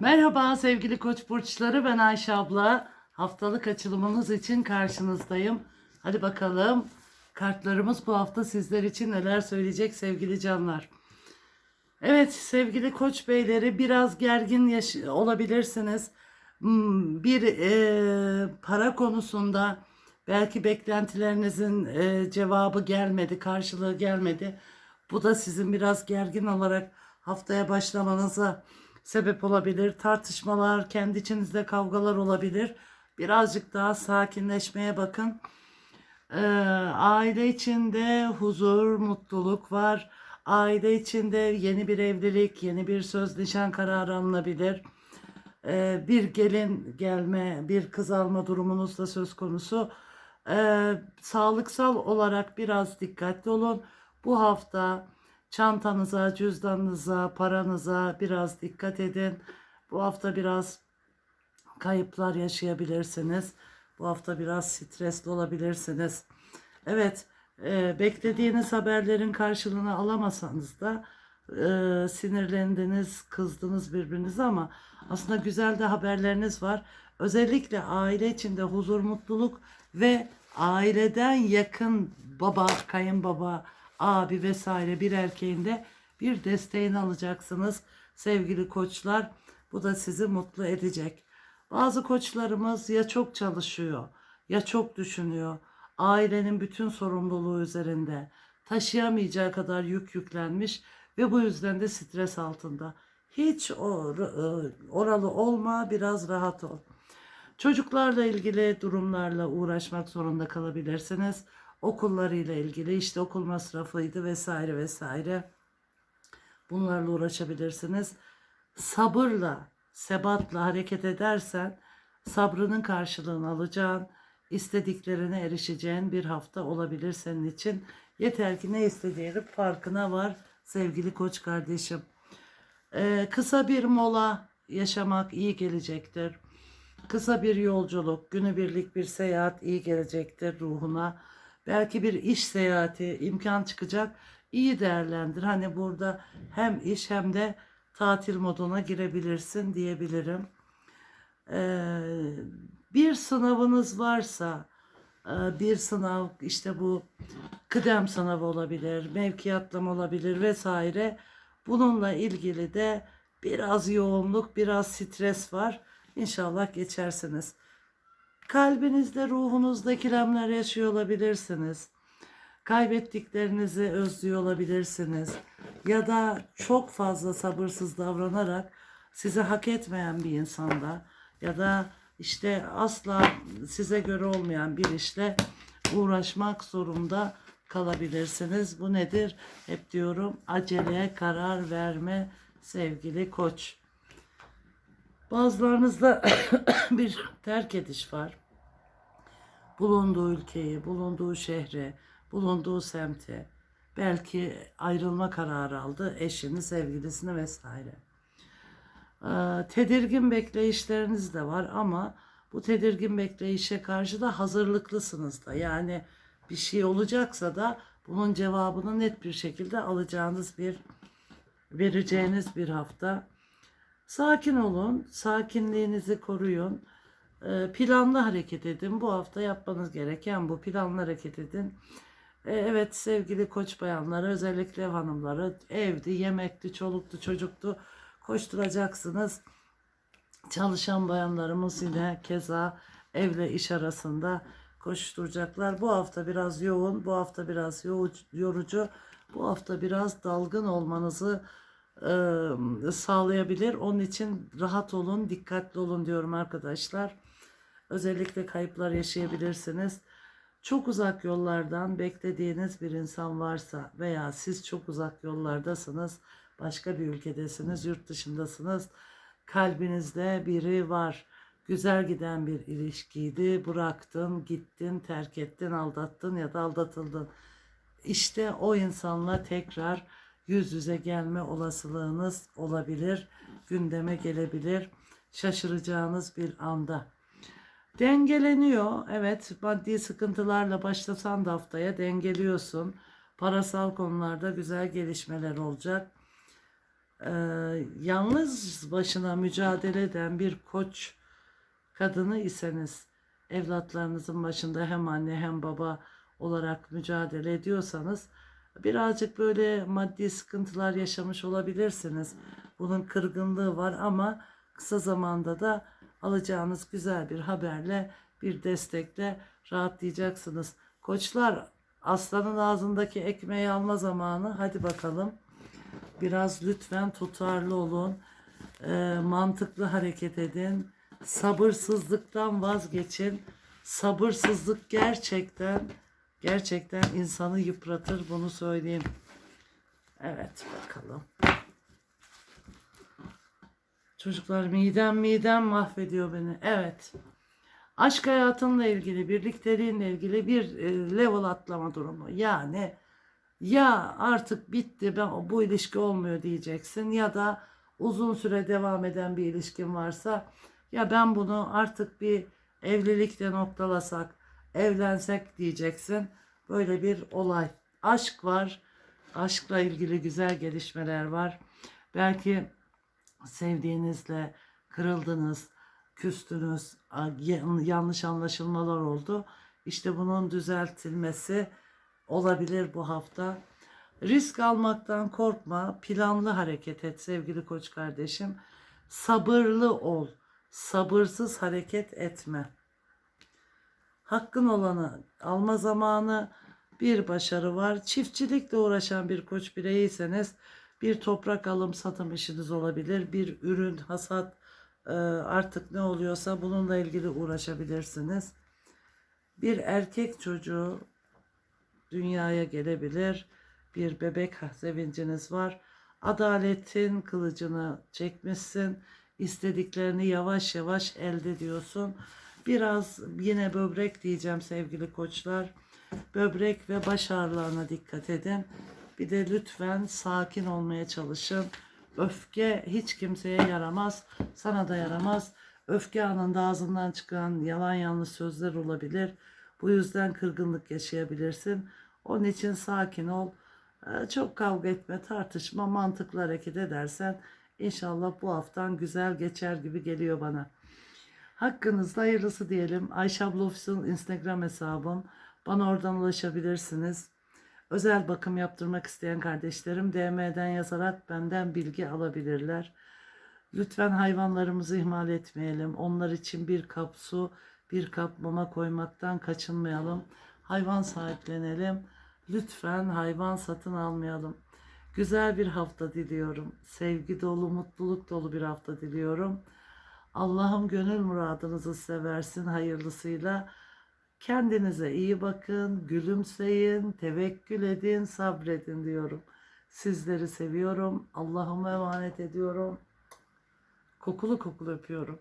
Merhaba sevgili koç burçları ben Ayşe abla. Haftalık açılımımız için karşınızdayım. Hadi bakalım kartlarımız bu hafta sizler için neler söyleyecek sevgili canlar. Evet sevgili koç beyleri biraz gergin olabilirsiniz. Hmm, Bir e, para konusunda belki beklentilerinizin e, cevabı gelmedi, karşılığı gelmedi. Bu da sizin biraz gergin olarak haftaya başlamanıza sebep olabilir. Tartışmalar, kendi içinizde kavgalar olabilir. Birazcık daha sakinleşmeye bakın. Ee, aile içinde huzur, mutluluk var. Aile içinde yeni bir evlilik, yeni bir söz nişan kararı alınabilir. Ee, bir gelin gelme, bir kız alma durumunuz da söz konusu. Ee, sağlıksal olarak biraz dikkatli olun. Bu hafta çantanıza, cüzdanınıza, paranıza biraz dikkat edin. Bu hafta biraz kayıplar yaşayabilirsiniz. Bu hafta biraz stresli olabilirsiniz. Evet, e, beklediğiniz haberlerin karşılığını alamasanız da e, sinirlendiniz, kızdınız birbirinize ama aslında güzel de haberleriniz var. Özellikle aile içinde huzur, mutluluk ve aileden yakın baba, kayınbaba, abi vesaire bir erkeğinde bir desteğini alacaksınız sevgili koçlar. Bu da sizi mutlu edecek. Bazı koçlarımız ya çok çalışıyor ya çok düşünüyor. Ailenin bütün sorumluluğu üzerinde taşıyamayacağı kadar yük yüklenmiş ve bu yüzden de stres altında. Hiç or- e, oralı olma, biraz rahat ol. Çocuklarla ilgili durumlarla uğraşmak zorunda kalabilirsiniz. Okullarıyla ilgili işte okul masrafıydı vesaire vesaire. Bunlarla uğraşabilirsiniz. Sabırla, sebatla hareket edersen sabrının karşılığını alacağın, istediklerine erişeceğin bir hafta olabilir senin için. Yeter ki ne istediğinin farkına var sevgili koç kardeşim. Ee, kısa bir mola yaşamak iyi gelecektir. Kısa bir yolculuk, günübirlik bir seyahat iyi gelecektir ruhuna. Belki bir iş seyahati imkan çıkacak. İyi değerlendir. Hani burada hem iş hem de tatil moduna girebilirsin diyebilirim. Ee, bir sınavınız varsa e, bir sınav işte bu kıdem sınavı olabilir, mevkiyatlama olabilir vesaire. Bununla ilgili de biraz yoğunluk, biraz stres var. İnşallah geçersiniz. Kalbinizde, ruhunuzda ikilemler yaşıyor olabilirsiniz. Kaybettiklerinizi özlüyor olabilirsiniz. Ya da çok fazla sabırsız davranarak sizi hak etmeyen bir insanda ya da işte asla size göre olmayan bir işle uğraşmak zorunda kalabilirsiniz. Bu nedir? Hep diyorum aceleye karar verme sevgili koç. Bazılarınızda bir terk ediş var. Bulunduğu ülkeyi, bulunduğu şehri, bulunduğu semti, belki ayrılma kararı aldı eşini, sevgilisini vesaire. Ee, tedirgin bekleyişleriniz de var ama bu tedirgin bekleyişe karşı da hazırlıklısınız da. Yani bir şey olacaksa da bunun cevabını net bir şekilde alacağınız bir vereceğiniz bir hafta. Sakin olun, sakinliğinizi koruyun. Ee, Planlı hareket edin. Bu hafta yapmanız gereken bu planlı hareket edin. Ee, Evet sevgili koç bayanları özellikle ev hanımları evdi, yemekti, çoluktu, çocuktu koşturacaksınız. Çalışan bayanlarımız yine keza evle iş arasında koşturacaklar. Bu hafta biraz yoğun, bu hafta biraz yorucu, bu hafta biraz dalgın olmanızı sağlayabilir. Onun için rahat olun, dikkatli olun diyorum arkadaşlar. Özellikle kayıplar yaşayabilirsiniz. Çok uzak yollardan beklediğiniz bir insan varsa veya siz çok uzak yollardasınız, başka bir ülkedesiniz, yurt dışındasınız, kalbinizde biri var. Güzel giden bir ilişkiydi, bıraktın, gittin, terk ettin, aldattın ya da aldatıldın. İşte o insanla tekrar yüz yüze gelme olasılığınız olabilir, gündeme gelebilir, şaşıracağınız bir anda. Dengeleniyor. Evet, maddi sıkıntılarla başlasan da haftaya dengeliyorsun. Parasal konularda güzel gelişmeler olacak. e, yalnız başına mücadele eden bir koç kadını iseniz evlatlarınızın başında hem anne hem baba olarak mücadele ediyorsanız birazcık böyle maddi sıkıntılar yaşamış olabilirsiniz. Bunun kırgınlığı var ama kısa zamanda da alacağınız güzel bir haberle, bir destekle rahatlayacaksınız. Koçlar aslanın ağzındaki ekmeği alma zamanı. Hadi bakalım. Biraz lütfen tutarlı olun. Ee, mantıklı hareket edin. Sabırsızlıktan vazgeçin. Sabırsızlık gerçekten gerçekten insanı yıpratır bunu söyleyeyim. Evet bakalım. Çocuklar midem midem mahvediyor beni. Evet. Aşk hayatınla ilgili, birlikteliğinle ilgili bir e, level atlama durumu. Yani ya artık bitti ben bu ilişki olmuyor diyeceksin ya da uzun süre devam eden bir ilişkin varsa ya ben bunu artık bir evlilikle noktalasak, evlensek diyeceksin. Böyle bir olay. Aşk var. Aşkla ilgili güzel gelişmeler var. Belki sevdiğinizle kırıldınız, küstünüz, yanlış anlaşılmalar oldu. İşte bunun düzeltilmesi olabilir bu hafta. Risk almaktan korkma, planlı hareket et sevgili koç kardeşim. Sabırlı ol, sabırsız hareket etme. Hakkın olanı alma zamanı bir başarı var. Çiftçilikle uğraşan bir koç bireyiyseniz bir toprak alım satım işiniz olabilir. Bir ürün hasat e, artık ne oluyorsa bununla ilgili uğraşabilirsiniz. Bir erkek çocuğu dünyaya gelebilir. Bir bebek sevinciniz var. Adaletin kılıcını çekmişsin. İstediklerini yavaş yavaş elde ediyorsun. Biraz yine böbrek diyeceğim sevgili koçlar. Böbrek ve baş ağrılarına dikkat edin. Bir de lütfen sakin olmaya çalışın. Öfke hiç kimseye yaramaz. Sana da yaramaz. Öfke anında ağzından çıkan yalan yanlış sözler olabilir. Bu yüzden kırgınlık yaşayabilirsin. Onun için sakin ol. Ee, Çok kavga etme, tartışma, mantıklı hareket edersen inşallah bu haftan güzel geçer gibi geliyor bana. Hakkınızda hayırlısı diyelim. Ayşe abla Official Instagram hesabım. Bana oradan ulaşabilirsiniz. Özel bakım yaptırmak isteyen kardeşlerim DM'den yazarak benden bilgi alabilirler. Lütfen hayvanlarımızı ihmal etmeyelim. Onlar için bir kap su, bir kap mama koymaktan kaçınmayalım. Hayvan sahiplenelim. Lütfen hayvan satın almayalım. Güzel bir hafta diliyorum. Sevgi dolu, mutluluk dolu bir hafta diliyorum. Allah'ım gönül muradınızı seversin hayırlısıyla. Kendinize iyi bakın, gülümseyin, tevekkül edin, sabredin diyorum. Sizleri seviyorum. Allah'ıma emanet ediyorum. Kokulu kokulu öpüyorum.